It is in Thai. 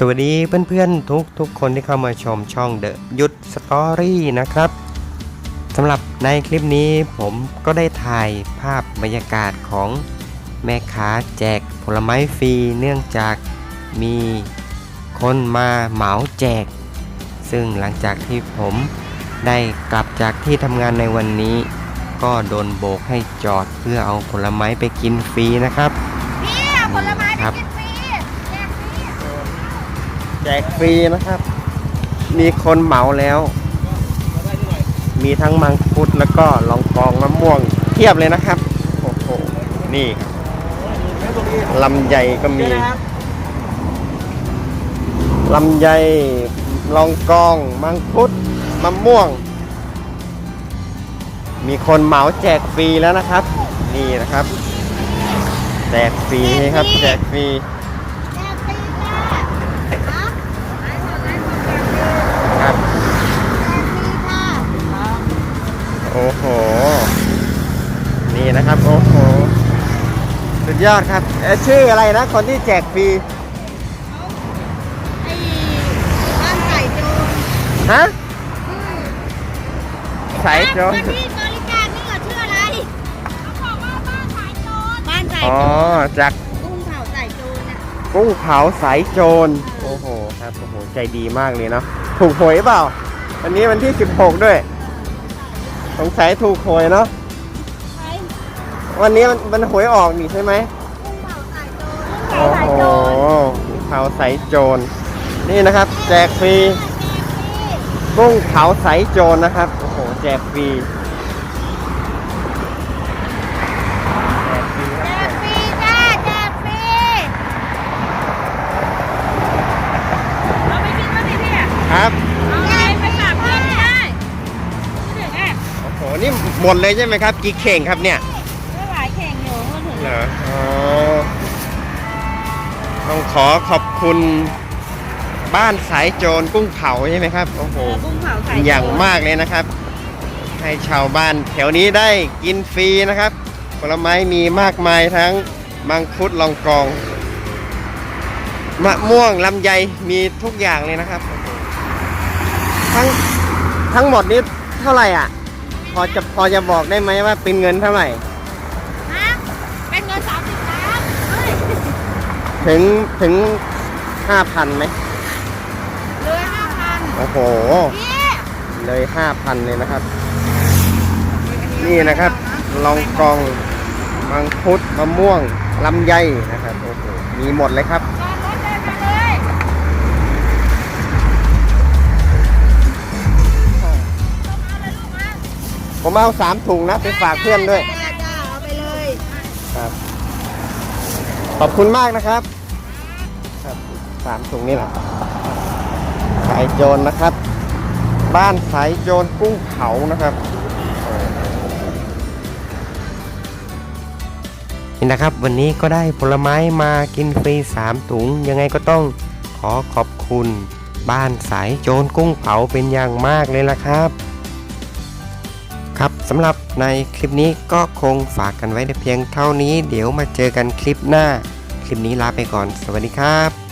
สวัสดีเพื่อนๆทุกทุกๆคนที่เข้ามาชมช่องเดอะยุทธสตอรี่นะครับสำหรับในคลิปนี้ผมก็ได้ถ่ายภาพบรรยากาศของแม่ค้าแจกผลไม้ฟรีเนื่องจากมีคนมาเหมาแจก ซึ่งหลังจากที่ผมได้กลับจากที่ทำงานในวันนี้ ก็โดนโบกให้จอดเพื่อเอาผลไม้ไปกินฟรีนะครับพี่ผลไม้ไปกินฟรี จกฟรีนะครับ มีคนเหมาแล้ว มีทั้งมังคุดแล้วก็ลองกองมะม่วงเทียบเลยนะครับโอ้โหนี่ลำไยก็มีลำไยลองกอง มังคุดมะม่วง มีคนเหมาแจกฟรีแล้วนะครับ นี่นะครับ แจกฟรีครับ แจกฟรี แจกฟรีจ้าฮะไอ้คนไอ้คนแจกฟรี ครับ แจกฟรีค่ะ โอ้โห นี่นะครับ โอ้โห สุดยอดครับเอ่อชื่ออะไรนะ คนที่แจกฟรีไอ้บ้านไก่โจรฮะสายโจรคนที่บริการนี่เหรอชื่ออะไรเขาบอกว่าบ้านสายโจรบ้านสายอ๋อ โจรจากกุ้งเผาสายโจรน่ะกุ้งเผาสายโจร โอ้โห ครับ โอ้โห ใจดีมากเลยเนาะ ถูกหวยเปล่า วันนี้วันที่ 16 ด้วย สงสัยถูกหวยเนาะใช่วันนี้มันมันหวยออกนี่ใช่ไหมกุ้งเผาสายโจรโอ้โหเผาสายโจรนี่นะครับ แจกฟรีกุ้งเผาสายโจรนะครับโอ้โหแจกฟรี โอ้โหนี่หมดเลยใช่ไหมครับ กี่เข่งครับเนี่ยไม่หลายแข่งอยู่ก็ถึงเหรออ๋อต้องขอขอบคุณบ้านสายโจรกุ้งเผาใช่ไหมครับโอ้โหกุ้งเผาใส่อย่างมากเลยนะครับ ให้ชาวบ้านแถวนี้ได้กินฟรีนะครับผลไม้มีมากมายทั้งมังคุดลองกองมะม่วงลำไยมีทุกอย่างเลยนะครับ ทั้งทั้งหมดนี้เท่าไหร่อะ พอจะพอจะบอกได้ไหมว่าเป็นเงินเท่าไหร่ ฮะเป็นเงินสามสิบล้านเฮ้ยถึงถึงห้าพันไหมเลยห้าพันโอ้โห พี่เลยห้าพันเลยนะครับ นี่นะครับลองกองมังคุดมะม่วงลำไยนะครับโอ้โหมีหมดเลยครับจ ผมเอาสามถุงนะไปฝากเพื่อนด้วย จ้าจ้าเอาไปเลยครับ ขอบคุณมากนะครับ ครับสามถุงนี่แหละสายโจรนะครับ บ้านสายโจรกุ้งเผานะครับ นี่นะครับวันนี้ก็ได้ผลไม้มากินฟรี 3 ถุง ยังไงก็ต้องขอขอบคุณ บ้านสายโจรกุ้งเผาเป็นอย่างมากเลยล่ะครับครับ สำหรับในคลิปนี้ก็คงฝากกันไว้แต่เพียงเท่านี้ เดี๋ยวมาเจอกันคลิปหน้า คลิปนี้ลาไปก่อน สวัสดีครับ